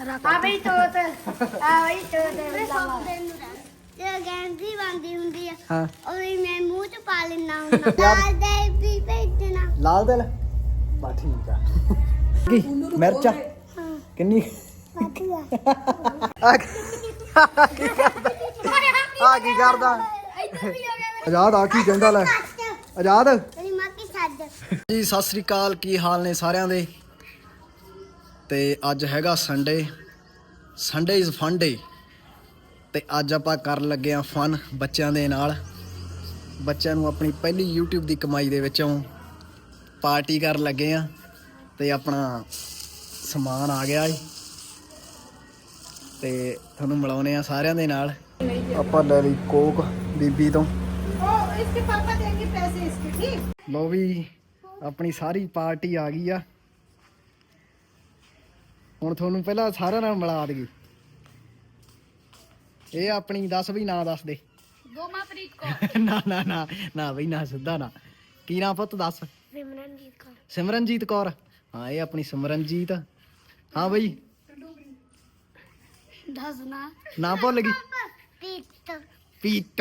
ਆ ਬਈ ਤੋਤ। ਆ ਬਈ ਤੋਤ ਤੇ ਗੈਂਦੀ ਬੰਦੀ ਹੁੰਦੀ ਆ ਹਾਂ। ਉਹ ਵੀ ਮੈਂ ਮੂੰਹ ਚ ਪਾ ਲੈਣਾ ਹੁੰਦਾ। ਦਾਲ ਦੇ ਵੀ ਭੇਜਣਾ। ਲਾਲ ਦਿਲ ਬਾ ਠੀਕ ਆ। ਕੀ? ਮਿਰਚਾਂ? ਹਾਂ। ਕਿੰਨੀ? ਵਧੀਆ ਆ। ਕੀ ਕਰਦਾ? ਆ ਕੀ ਕਰਦਾ? ਆਜ਼ਾਦ ਆ ਕੀ ਕਹਿੰਦਾ ਲੈ? ਆਜ਼ਾਦ? ਤੇਰੀ ਮਾਂ ਕੀ ਛੱਡ। ਜੀ ਸਤਿ ਸ੍ਰੀ ਅਕਾਲ। ਕੀ ਹਾਲ ਨੇ ਸਾਰਿਆਂ ਦੇ? ਤੇ ਅੱਜ ਹੈਗਾ Sunday Sunday is funday day ਤੇ ਅੱਜ ਆਪਾਂ ਕਰਨ ਲੱਗੇ ਆ ਫਨ ਬੱਚਿਆਂ ਦੇ ਨਾਲ। ਬੱਚਿਆਂ ਨੂੰ ਆਪਣੀ ਪਹਿਲੀ YouTube ਦੀ ਕਮਾਈ ਦੇ ਵਿੱਚੋਂ ਪਾਰਟੀ ਕਰਨ ਲੱਗੇ ਆ ਤੇ ਆਪਣਾ ਸਮਾਨ ਆ ਗਿਆ ਏ ਤੇ ਤੁਹਾਨੂੰ ਮਿਲਾਉਨੇ ਆ ਸਾਰਿਆਂ ਦੇ ਨਾਲ। ਆਪਾਂ ਲੈ ਲਈ ਕੋਕ ਬੀਬੀ ਤੋਂ। ਉਹ ਇਸਕੇ ਪਾਪਾ ਦੇਣਗੇ ਪੈਸੇ ਇਸਕੇ ਠੀਕ? ਲੋ ਵੀ ਆਪਣੀ ਸਾਰੀ ਪਾਰਟੀ ਆ ਗਈ ਆ। ਹੁਣ ਤੁਹਾਨੂੰ ਪਹਿਲਾਂ ਸਾਰਿਆਂ ਨਾਲ ਮਿਲਾ ਦਗੀ ਇਹ ਆਪਣੀ ਦੱਸ ਵੀ ਨਾਂ ਦੱਸ ਦੇ। ਗੋਮਾਪ੍ਰੀਤ ਕੌਰ। ਨਾ ਨਾ ਨਾ ਨਾ ਬਈ ਨਾ ਸਿੱਧਾ ਨਾ। ਕੀ ਨਾਂ ਪੁੱਤ ਦੱਸ? ਸਿਮਰਨਜੀਤ ਕੌਰ। ਸਿਮਰਨਜੀਤ ਕੌਰ। ਹਾਂ ਇਹ ਆਪਣੀ ਸਿਮਰਨਜੀਤ। ਹਾਂ ਬਈ। ਦੱਸ ਨਾ। ਨਾ ਭੁੱਲ ਗਈ। ਪ੍ਰੀਤ।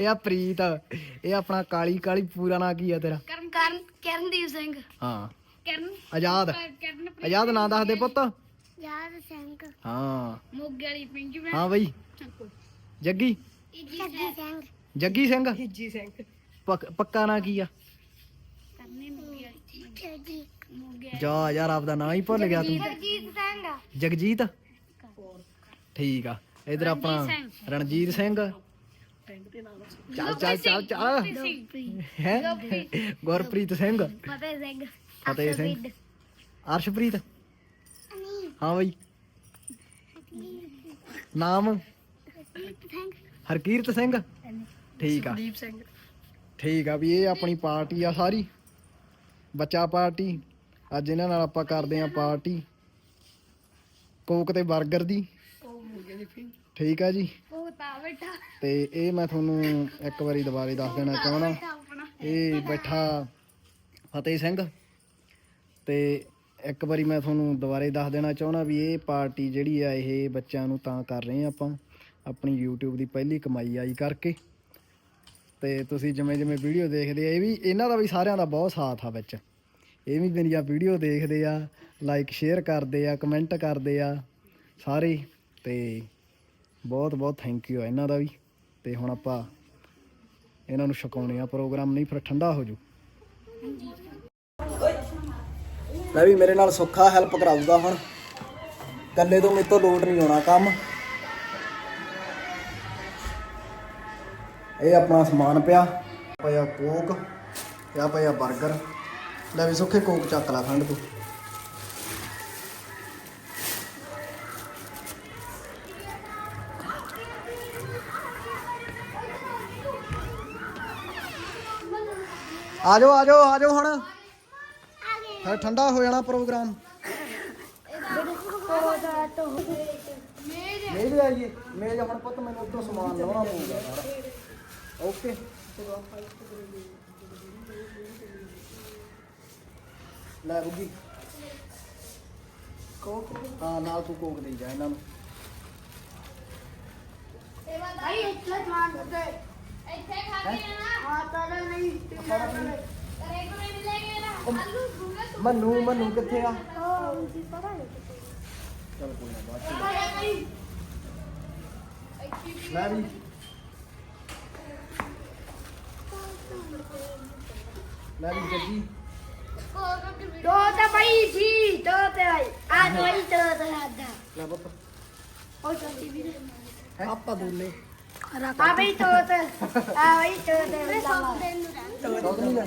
ਇਹ ਆ ਪ੍ਰੀਤ। ਇਹ ਆਪਣਾ ਕਾਲੀ ਕਾਲੀ ਪੂਰਾ ਨਾਂ ਕੀ ਆ ਤੇਰਾ? ਕਰਨ ਕਰਨ ਕਰਨਦੀਪ ਸਿੰਘ। ਹਾਂ। ਕਰਨ ਆਜ਼ਾਦ। ਕਰਨ ਆਜ਼ਾਦ ਨਾਂ ਦੱਸ ਦੇ ਪੁੱਤ। ਯਾਦ ਸਿੰਘ। ਹਾਂ। ਮੋਗੇ ਵਾਲੀ ਪਿੰਕੀ ਹਾਂ ਬਈ। ਜੱਗੀ। ਜੱਗੀ ਸਿੰਘ। ਜੱਗੀ ਸਿੰਘ? ਪੱਕਾ ਨਾਂ ਕੀ ਆ? ਕਰਨੇ ਮੋਗੇ ਵਾਲੀ ਜੱਗੀ ਮੋਗੇ ਜਾ ਯਾਰ ਆਪਦਾ ਨਾਂ ਹੀ ਭੁੱਲ ਗਿਆ ਤੂੰ। ਜਗਜੀਤ ਸਿੰਘ। ਜਗਜੀਤ? ਠੀਕ ਆ। ਇਧਰ ਆਪਣਾ ਰਣਜੀਤ ਸਿੰਘ। ਚੱਲ ਚੱਲ ਚੱਲ ਚੱਲ। ਹੈ? ਗੁਰਪ੍ਰੀਤ ਸਿੰਘ। ਫਤਿਹ ਸਿੰਘ। ਫਤਿਹ ਸਿੰਘ। ਅਰਸ਼ਪ੍ਰੀਤ ਹਾਂ ਬਈ। ਨਾਮ? ਹਰਕੀਰਤ ਸਿੰਘ। ਠੀਕ ਆ। ਦੀਪ ਸਿੰਘ। ਠੀਕ ਆ ਵੀ ਇਹ ਆਪਣੀ ਪਾਰਟੀ ਆ ਸਾਰੀ। ਬੱਚਾ ਪਾਰਟੀ। ਅੱਜ ਇਹਨਾਂ ਨਾਲ ਆਪਾਂ ਕਰਦੇ ਆ ਪਾਰਟੀ। ਕੋਕ ਤੇ 버ਗਰ ਦੀ ਠੀਕ ਆ ਜੀ। ਤਾਂ ਬੈਠਾ। ਤੇ ਇਹ ਮੈਂ ਤੁਹਾਨੂੰ ਇੱਕ ਵਾਰੀ ਦੁਬਾਰੇ ਦੱਸ ਦੇਣਾ ਚਾਹਣਾ ਇਹ ਬੈਠਾ ਫਤਿਹ ਸਿੰਘ। ਤੇ ਇੱਕ ਵਾਰੀ ਮੈਂ ਤੁਹਾਨੂੰ ਦੁਬਾਰੇ ਦੱਸ ਦੇਣਾ ਚਾਹਣਾ ਵੀ ਇਹ ਪਾਰਟੀ ਜਿਹੜੀ ਆ, ਇਹ ਬੱਚਿਆਂ ਨੂੰ ਤਾਂ ਕਰ ਰਹੇ ਆ ਆਪਾਂ, ਆਪਣੀ YouTube ਦੀ ਪਹਿਲੀ ਕਮਾਈ ਆਈ ਕਰਕੇ। ਤੇ ਤੁਸੀਂ ਜਿਵੇਂ ਜਿਵੇਂ ਵੀਡੀਓ ਦੇਖਦੇ ਆ, ਇਹ ਵੀ ਇਹਨਾਂ ਦਾ ਵੀ ਸਾਰਿਆਂ ਦਾ ਬਹੁਤ ਸਾਥ ਆ ਵਿੱਚ। ਇਹ ਵੀ ਮੇਰੀਆਂ ਵੀਡੀਓ ਦੇਖਦੇ ਆ ਲਾਈਕ ਸ਼ੇਅਰ ਕਰਦੇ ਆ ਕਮੈਂਟ ਕਰਦੇ ਆ, ਸਾਰੇ। ਤੇ ਬਹੁਤ ਬਹੁਤ ਥੈਂਕ ਯੂ ਆ ਇਹਨਾਂ ਦਾ ਵੀ। ਤੇ ਹੁਣ ਆਪਾਂ ਇਹਨਾਂ ਨੂੰ ਛਕਾਉਣੇ ਆ ਪ੍ਰੋਗਰਾਮ ਨਹੀਂ ਫਿਰ ਠੰਡਾ ਹੋ ਜੂ ਲੈ ਵੀ ਮੇਰੇ ਨਾਲ ਸੁੱਖਾ ਹੈਲਪ ਕਰਾਊਗਾ ਹੁਣ। ਕੱਲੇ ਤੋਂ ਮੇਰੇ ਤੋਂ ਲੋਡ ਨਹੀਂ ਆਉਣਾ ਕੰਮ। ਇਹ ਆਪਣਾ ਸਮਾਨ ਪਿਆ। ਪਿਆ ਕੋਕ ਤੇ ਆ ਪਿਆ 버ਗਰ ਲੈ ਵੀ ਸੁੱਖੇ ਕੋਕ ਚੱਕ ਲਾ ਖੰਡ ਤੂੰ। ਆ ਜਾਓ ਆ ਜਾਓ ਆ ਜਾਓ ਹੁਣ। ਫਿਰ ਠੰਡਾ ਹੋ ਜਾਣਾ ਪ੍ਰੋਗਰਾਮ। ਮੇਜ਼ ਆਈਏ। ਮੇਜ਼ ਹੁਣ ਪੁੱਤ ਮੈਨੂੰ ਉੱਤੋਂ ਸਮਾਨ ਲਾਉਣਾ ਪਊਗਾ। ਸਾਰਾ ਓਕੇ। ਲੈ ਬੁੱਗੀ ਕੋਕ ਹਾਂ ਨਾਲ ਤੂੰ ਕੋਕ ਦੇ ਜਾ ਇਹਨਾਂ ਨੂੰ। ਭਾਈ ਇੱਥੇ ਮਾਰ ਦੇ ਇੱਥੇ ਖਾ ਕੇ ਨਾ। ਹਾਂ? ਤਾਂ ਨਹੀਂ ਲੈ ਨਾ ਆਲੂ ਭੁੰਗਾ ਮੰਨੂ ਮੰਨੂ ਕਿੱਥੇ ਆ? ਚਲ ਕੋਈ ਨਾ ਬਾਅਦ ਚ ਲੈ ਵੀ ਲੈ ਵੀ ਜੱਜੀ ਦੋ ਤਾਂ ਬਈ ਜੀ ਦੋ ਤੇ ਆਈ। ਆ ਦੋ ਹੀ ਦੋ ਤੇ ਆਦਾ ਲੈ ਬੱਤ ਉਹ ਜਲਦੀ ਵੀ ਆਪਾਂ ਦੋਨੇ। ਆ ਬਈ ਦੋ ਤੇ ਆ ਬਈ ਦੋ ਤੇ। ਦੋ ਤੇ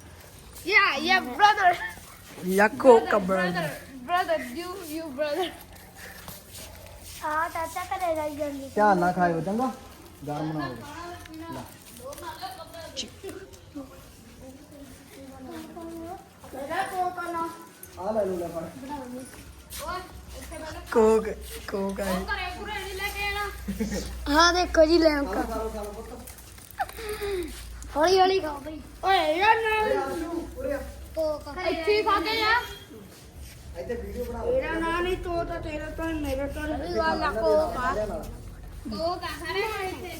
Yeah, yeah, brother. Yako ka brother. Brother, you, you brother. हाँ चाचा का क्या ना खाए हो चंगा दार मना हो कोक कोक है हाँ देखो जी लैंप का ਕੋਕ ਆ ਘਰੇ ਘਰੇ ਨਹੀਂ ਲੈ ਕੇ ਆਣਾ ਹਾਂ ਦੇਖੋ ਜੀ ਲੈ ਅੰਕਲ ਹੌਲੀ ਹੌਲੀ ਖਾਓ ਬਈ ਓਏ ਯਾਰ ਨਾ ਕੋਕ ਇੱਥੇ ਹੀ ਖਾ ਕੇ ਜਾ ਇੱਥੇ ਵੀਡੀਓ ਬਣਾ ਤੇਰਾ ਨਾਂ ਨਹੀਂ ਤੋ ਤਾਂ ਤੇਰਾ ਤਾਂ ਮੇਰਾ ਤਾਂ ਵੀ ਵਾਲਾ ਕੋਕ ਆ ਉਹ ਕਾ ਸਾਰੇ ਇੱਥੇ।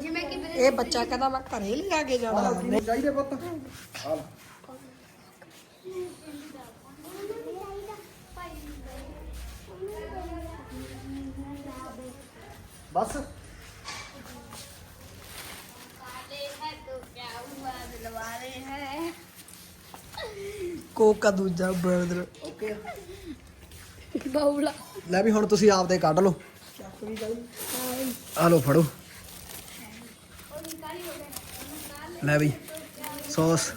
ਜਿਵੇਂ ਕਿ ਇਹ ਬੱਚਾ ਕਹਿੰਦਾ ਮੈਂ ਘਰੇ ਲਿਆ ਕੇ ਜਾਣਾ। ਨਹੀਂ ਚਾਹੀਦੇ ਪੁੱਤ। ਆ ਬਸ। ਕੋਕ ਦੂਜਾ ਬ੍ਰਦਰ ਓਕੇ। ਬਾਉਲਾ ਲੈ ਵੀ ਹੁਣ ਤੁਸੀਂ ਆਪਦੇ ਕੱਢ ਲਓ। ਆ ਲਓ ਫੜੋ। ਲੈ ਵੀ ਸੌਸ।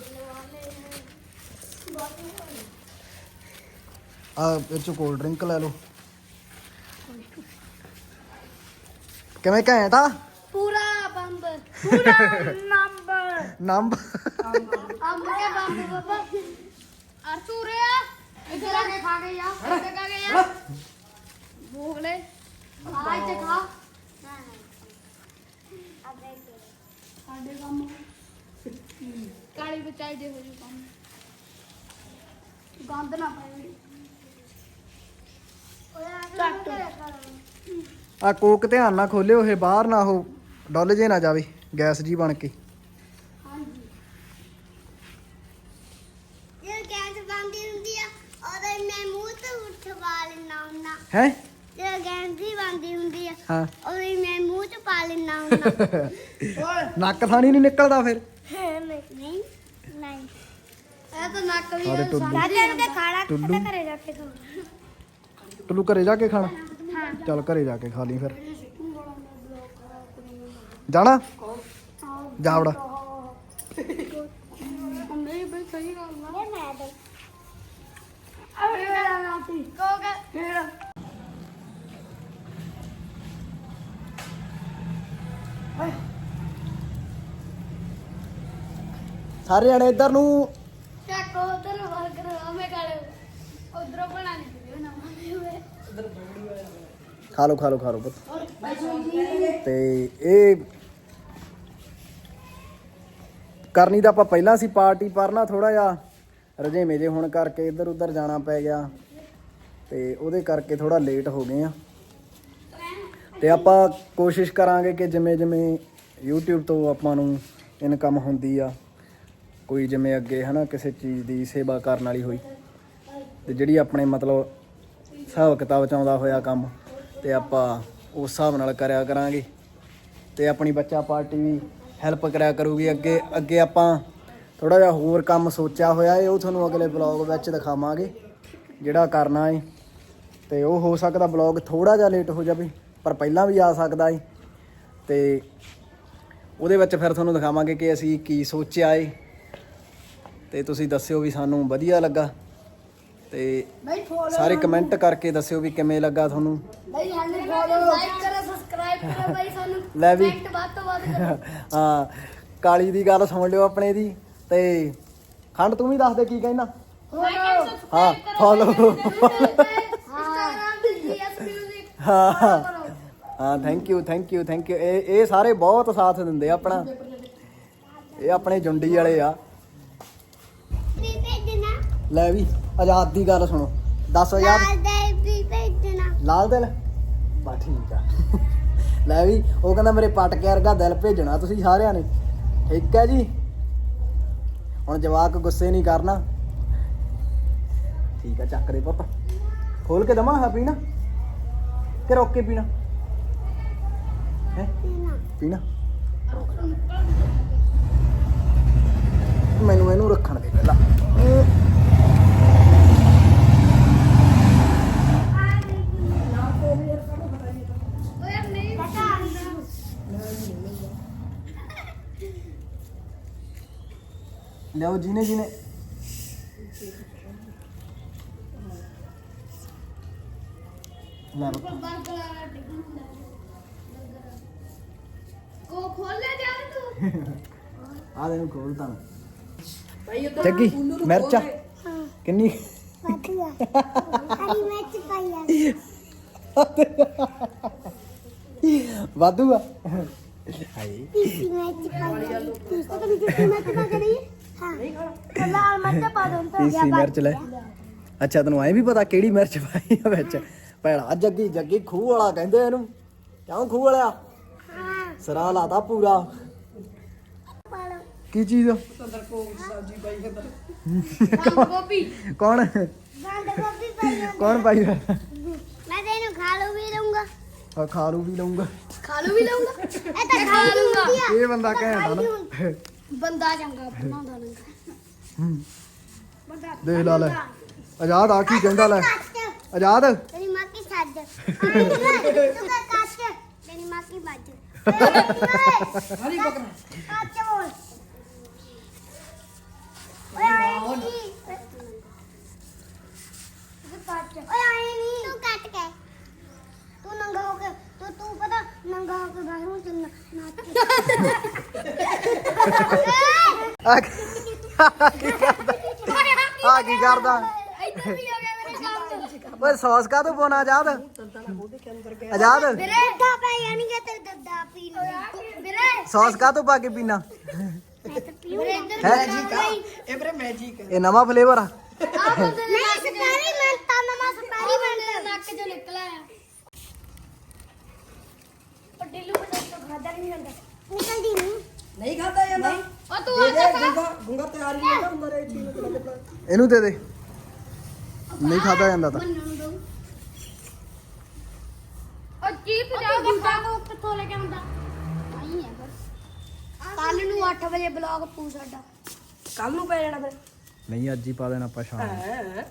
ਆ ਇਹ ਚੋਂ ਕੋਲਡ ਡਰਿੰਕ ਲੈ ਲਓ। ਕਿਵੇਂ ਘੈਂਟ ਆ ਪੂਰਾ ਬੰਬ ਪੂਰਾ ਨੰਬਰ ਨੰਬ ਅੰਬ ਕੇ ਬੰਬ ਬਾਬਾ ਅਰਸੂ ਰੇ ਇੱਧਰ ਆ ਕੇ ਖਾ ਕੇ ਜਾ ਇੱਧਰ ਖਾ ਕੇ ਜਾ ਭੂਖ ਲੈ ਆ ਇੱਥੇ ਖਾ ਸਾਡੇ ਕੰਮ ਕਾਲੀ ਬਚਾਈ ਦੇ ਹੋ ਜੂ ਕੰਮ ਗੰਦ ਨਾ ਪਾਈ ਚੱਟ ਆ ਕੋਕ ਧਿਆਨ ਨਾਲ ਖੋਲਿਓ ਇਹ ਬਾਹਰ ਨਾ ਉਹ ਡੁੱਲ ਜੇ ਨਾ ਜਾਵੇ ਗੈਸ ਜੀ ਬਣ ਕੇ। ਇਹ ਗੈਸ ਬੰਦੀ ਹੁੰਦੀ ਆ ਔਰ ਮੈਂ ਮੂੰਹ ਤੋਂ ਉਠਵਾ ਲੈਣਾ ਹੁੰਦਾ। ਹੈ? ਜੇ ਗੈਸ ਦੀ ਬੰਦੀ ਹੁੰਦੀ ਆ ਹਾਂ। ਔਰ ਮੈਂ ਮੂੰਹ ਚ ਪਾ ਲੈਣਾ ਹੁੰਦਾ। ਨੱਕ ਥਾਣੀ ਨਹੀਂ ਨਿਕਲਦਾ ਫਿਰ? ਨਹੀਂ ਨਹੀਂ। ਇਹ ਤਾਂ ਨੱਕ ਵੀ ਆਦੇ ਟੁੱਲੂ। ਦਾਦਾ ਨੇ ਖਾਣਾ ਟੁੱਲੂ। ਘਰੇ ਜਾ ਕੇ ਖਾਓ ਟੁੱਲੂ ਘਰੇ ਜਾ ਕੇ ਖਾਣਾ। ਚੱਲ ਘਰੇ ਜਾ ਕੇ ਖਾ ਲਈ ਫਿਰ। ਜਾਣਾ? ਨਹੀਂ ਬਈ ਸਹੀ ਗੱਲ ਮੈਂ ਅਰੇ ਫੇਰ। ਸਾਰੇ ਜਣੇ ਇੱਧਰ ਨੂੰ। ਚੱਕ ਉਧਰ ਆਵੇਂ ਕਾਲੇ ਉਧਰੋਂ ਬਣਾ ਨਹੀਂ ਨਾ। ਹੋਵੇ ਖਾ ਲਓ ਖਾ ਲਓ ਖਾ ਲਓ ਪੁੱਤ। ਤੇ ਇਹ ਕਰਨੀ ਤਾਂ ਆਪਾਂ ਪਹਿਲਾਂ ਸੀ ਪਾਰਟੀ ਪਰ ਨਾ ਥੋੜਾ ਜਿਹਾ ਰਜੇਵੇਂ ਜੇ ਹੁਣ ਕਰਕੇ ਇੱਧਰ ਉੱਧਰ ਜਾਣਾ ਪੈ ਗਿਆ। ਤੇ ਉਹਦੇ ਕਰਕੇ ਥੋੜਾ ਲੇਟ ਹੋ ਗਏ ਆ। ਤੇ ਆਪਾਂ ਕੋਸ਼ਿਸ਼ ਕਰਾਂਗੇ ਕਿ ਜਿਵੇਂ ਜਿਵੇਂ YouTube ਤੋਂ ਆਪਾਂ ਨੂੰ ਇਨਕਮ ਹੁੰਦੀ ਆ, ਕੋਈ ਜਿਵੇਂ ਅੱਗੇ ਹਨਾ ਕਿਸੇ ਚੀਜ਼ ਦੀ ਸੇਵਾ ਕਰਨ ਵਾਲੀ ਹੋਈ। ਤੇ ਜਿਹੜੀ ਆਪਣੇ ਮਤਲਬ ਹਿਸਾਬ ਕਿਤਾਬ ਚ ਆਉਂਦਾ ਹੋਇਆ ਕੰਮ। ਤੇ ਆਪਾਂ ਉਸ ਹਿਸਾਬ ਨਾਲ ਕਰਿਆ ਕਰਾਂਗੇ। ਤੇ ਆਪਣੀ ਬੱਚਾ ਪਾਰਟੀ ਵੀ ਹੈਲਪ ਕਰਿਆ ਕਰੂਗੀ ਅੱਗੇ। ਅੱਗੇ ਆਪਾਂ ਥੋੜਾ ਜਿਹਾ ਹੋਰ ਕੰਮ ਸੋਚਿਆ ਹੋਇਆ ਏ, ਉਹ ਤੁਹਾਨੂੰ ਅਗਲੇ ਬਲੌਗ ਵਿੱਚ ਦਿਖਾਵਾਂਗੇ, ਜਿਹੜਾ ਕਰਨਾ ਏ। ਤੇ ਉਹ ਹੋ ਸਕਦਾ ਬਲੌਗ ਥੋੜਾ ਜਿਹਾ ਲੇਟ ਹੋ ਜਾਵੇ, ਪਰ ਪਹਿਲਾਂ ਵੀ ਆ ਸਕਦਾ ਏ। ਤੇ ਉਹਦੇ ਵਿੱਚ ਫਿਰ ਤੁਹਾਨੂੰ ਦਿਖਾਵਾਂਗੇ ਕਿ ਅਸੀਂ ਕੀ ਸੋਚਿਆ ਏ। ਤੇ ਤੁਸੀਂ ਦੱਸਿਓ ਵੀ ਸਾਨੂੰ ਵਧੀਆ ਲੱਗਾ। ਤੇ ਬਈ ਫੋਲੋ ਸਾਰੇ ਕਮੈਂਟ ਕਰਕੇ ਦੱਸਿਓ ਵੀ ਕਿਵੇਂ ਲੱਗਾ ਤੁਹਾਨੂੰ। ਬਈ ਸਾਨੂੰ ਫੋਲੋ ਲਾਈਕ ਕਰੋ ਸਬਸਕ੍ਰਾਈਬ ਕਰੋ ਬਈ ਸਾਨੂੰ ਲੈ ਵੀ। ਕਮੈਂਟ ਵੱਧ ਤੋਂ ਵੱਧ ਕਰੋ। ਹਾਂ ਕਾਲੀ ਦੀ ਗੱਲ ਸੁਣ ਲਿਓ ਆਪਣੇ ਦੀ ਤੇ ਖੰਡ ਤੂੰ ਵੀ ਦੱਸ ਦੇ ਕੀ ਕਹਿਣਾ ਫੋਲੋ ਹਾਂ ਫੋਲੋ ਹਾਂ। ਹਾਂ thank you thank you thank you ਇਹ ਇਹ ਸਾਰੇ ਬਹੁਤ ਸਾਥ ਦਿੰਦੇ ਆ ਆਪਣਾ। ਇਹ ਆਪਣੇ ਜੁੰਡੀ ਵਾਲੇ ਆ। ਲੈ ਵੀ। ਆਜ਼ਾਦ ਦੀ ਗੱਲ ਸੁਣੋ। 10000 ਲਾਲ ਦੇ ਵੀ ਭੇਜਣਾ। ਲਾਲ ਦਿਲ ਬਾ ਠੀਕ ਆ। ਲੈ ਵੀ ਉਹ ਕਹਿੰਦਾ ਮੇਰੇ ਪਟ ਕੇ ਵਰਗਾ ਦਿਲ ਭੇਜਣਾ ਤੁਸੀਂ ਸਾਰਿਆਂ ਨੇ। ਠੀਕ ਹੈ ਜੀ। ਹੁਣ ਜਵਾਕ ਗੁੱਸੇ ਨਹੀਂ ਕਰਨਾ। ਠੀਕ ਆ ਚੱਕ ਦੇ ਪੁੱਤ। ਖੋਲ ਕੇ ਦਮਾ ਹਾਂ ਪੀਣਾ? ਕਿ ਰੋਕ ਕੇ ਪੀਣਾ? ਹੈ? ਪੀਣਾ? ਮੈਨੂੰ ਇਹਨੂੰ ਰੱਖਣ ਦੇ। ਲਓ ਜਿਹਨੇ ਜਿਹਨੇ ਲੈ ਬੱਬੂ ਬਰਗਰ ਵਾਲਾ ਟਿਕਨ ਹੁੰਦਾ ਕੋ ਖੋਲ ਲੈ ਜਾ ਤੂੰ। ਆ ਦੇ ਨੂੰ ਖੋਲਤਾ ਮੈਂ ਭਾਈ ਉਹ ਤਾਂ ਚੱਗੀ ਮਿਰਚਾਂ। ਕਿੰਨੀ ਵਧੀਆ। ਹਰੀ ਮਿਰਚ ਪਾਈ ਵਾਧੂ ਆ। ਹਾਏ ਪੀਸੀ ਮਿਰਚ ਪਾਈ ਆ ਤੂੰ ਤਾਂ ਕਦੀ ਪੀਸੀ ਮਿਰਚ ਪਾ ਕੇ ਨਹੀਂ ਹਾਂ ਲਾਲ ਮਿਰਚ ਪਾ ਦੋ ਤਾਂ ਪੀਸੀ ਮਿਰਚ ਲੈ ਅੱਛਾ ਤੈਨੂੰ ਐ ਵੀ ਪਤਾ ਕਿਹੜੀ ਮਿਰਚ ਪਾਈ ਆ ਵਿੱਚ? ਭੈੜਾ ਜੱਗੀ ਜੱਗੀ ਖੂਹ ਵਾਲਾ ਕਹਿੰਦੇ ਇਹਨੂੰ। ਕਿਉਂ ਖੂਹ ਵਾਲਿਆ? ਹਾਂ। ਸਰਾ ਲਾਤਾ ਪੂਰਾ। ਕੀ ਚੀਜ਼ ਅੰਦਰ ਕੋਕ ਸਬਜ਼ੀ ਪਾਈ ਗੋਭੀ। ਕੌਣ? ਗੋਭੀ ਪਾਈ ਕੌਣ ਪਾਈ? ਮੈਂ ਤੇ ਇਹਨੂੰ ਖਾ ਲੂ ਵੀ ਲਊਂਗਾ ਆ ਖਾਰੂ ਵੀ ਲਊਂਗਾ ਖਾਲੂ ਵੀ ਲਊਂਗਾ ਇਹ ਤਾਂ ਖਾ ਲੂੰਗਾ ਇਹ ਬੰਦਾ ਘੈਂਟ ਆ ਨਾ ਬੰਦਾ ਚੰਗਾ ਬਣਾਉਂਦਾ ਨੰਗਾ ਦੇਖ ਲਾ ਲੈ ਆਜ਼ਾਦ ਆ ਕੀ ਕਹਿੰਦਾ ਲੈ ਆਜ਼ਾਦ ਤੇਰੀ ਮਾਂ ਕੀ ਛੱਡ ਤੂੰ ਕਾ ਕੱਚ ਤੇਰੀ ਮਾਂ ਕੀ ਵੱਜ ਹਰੀ ਬੱਕਰਾ ਕੱਚ ਬੋਲ ਓਏ ਆਏ ਨਹੀਂ ਕੱਚ ਓਏ ਆਏ ਨਹੀਂ ਤੂੰ ਕੱਟ ਕੇ ਤੂੰ ਨੰਗਾ ਹੋ ਕੇ ਤੂੰ ਤੂੰ ਪਤਾ ਨੰਗਾ ਹੋ ਕੇ ਬਾਹਰੋਂ ਚੱਲਣਾ ਆ ਕੀ ਕਰਦਾ ਆ ਕੀ ਕਰਦਾ ਇੱਧਰ ਵੀ ਹੋ ਗਿਆ ਮੇਰੇ ਕੰਮ ਓਏ ਸੌਸ ਕਾ ਤੂੰ ਪਾਉਣਾ ਢਿੱਲੂ ਬਣਾ ਤੋਂ ਖਾਦਾ ਨਹੀਂ ਜਾਂਦਾ। ਨਿਕਲਦੀ ਨਹੀਂ ਨਹੀਂ ਖਾਦਾ ਜਾਂਦਾ। ਉਹ ਤੂੰ ਇਹ ਆ ਜਾ ਗੁੰਗਾ ਗੁੰਗਾ ਤਿਆਰ ਨਹੀਂ ਹੁੰਦਾ ਹੁੰਦਾ ਇਹ ਚੀਜ਼ ਨੂੰ ਲੱਗਦਾ ਇਹਨੂੰ ਦੇ ਦੇ। ਨਹੀਂ ਖਾਦਾ ਜਾਂਦਾ ਤਾਂ। ਮੰਨਣ ਦੋ ਉਹ ਚੀਪ ਜਾ ਗੁੱਡਾ ਨੂੰ ਕਿੱਥੋਂ ਲੈ ਕੇ ਆਉਂਦਾ? ਆਈ ਹੈ ਬਸ। ਕੱਲ ਨੂੰ 8 ਵਜੇ ਬਲੌਗ ਪੂ ਸਾਡਾ। ਕੱਲ ਨੂੰ ਪੈ ਜਾਣਾ ਫਿਰ। ਨਹੀਂ ਅੱਜ ਹੀ ਪਾ ਦੇਣਾ ਆਪਾਂ ਸ਼ਾਮ ਨੂੰ। ਹੈ?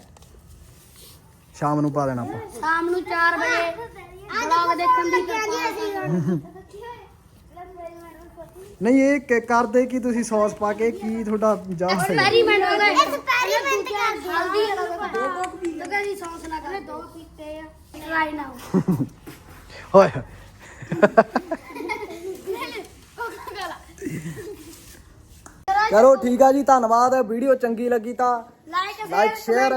ਸ਼ਾਮ ਨੂੰ ਪਾ ਦੇਣਾ ਆਪਾਂ। ਸ਼ਾਮ ਨੂੰ 4 ਵਜੇ। ਬਲੌਗ ਦੇਖਣ ਦੀ ਤਰਫਾ ਨਹੀਂ ਇਹ ਕ- ਕਰਦੇ ਕਿ ਤੁਸੀਂ ਸੌਸ ਪਾ ਕੇ ਕੀ ਤੁਹਾਡਾ ਜਾ ਐਕਸਪੈਰੀਮੈਂਟ ਹੋ ਗਿਆ ਐਕਸਪੈਰੀਮੈਂਟ ਕਰ ਵਾਲਾ ਦੋ ਪੀ ਤੋ ਕਹਿੰਦੀ ਸੌਂਸ ਨਾ ਕਰੇ ਦੋ ਪੀਤੇ ਆ ਟਰਾਈ ਨਾ ਹੋ ਹੋਏ ਚਲੋ ਠੀਕ ਆ ਜੀ ਧੰਨਵਾਦ। ਵੀਡੀਓ ਚੰਗੀ ਲੱਗੀ ਤਾਂ ਲਾਈਕ ਲਾਈਕ ਸ਼ੇਅਰ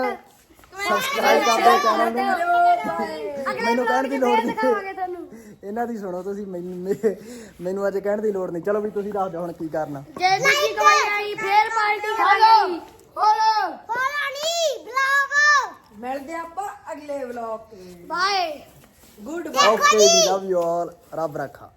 ਸਬਸਕ੍ਰਾਈਬ ਕਰ ਦਿਓ ਚੈਨਲ ਨੂੰ। ਮੈਨੂੰ ਕਹਿਣ ਦੀ ਲੋੜ ਨਹੀਂ। ਤੁਹਾਨੂੰ। ਇਹਨਾਂ ਦੀ ਸੁਣੋ ਤੁਸੀਂ ਮੈਨੂੰ ਮੇ- ਮੈਨੂੰ ਅੱਜ ਕਹਿਣ ਦੀ ਲੋੜ ਨਹੀਂ। ਚਲੋ ਵੀ ਤੁਸੀਂ ਦੱਸ ਦਿਓ ਹੁਣ ਕੀ ਕਰਨਾ। ਜੇ ਨਹੀਂ ਕਮਾਈ ਆਈ ਫੇਰ ਪਾਰਟੀ ਕਰਾਂਗੇ ਬੋਲੋ ਫੋਲੋ ਨਹੀਂ ਬਲੌਗ ਮਿਲਦੇ ਆਪਾਂ ਅਗਲੇ ਵਲੌਗ ਤੇ। ਬਾਏ ਗੁੱਡ ਓਕੇ ਜੀ ਲਵ ਯੂ ਆਲ ਰੱਬ ਰੱਖਾ।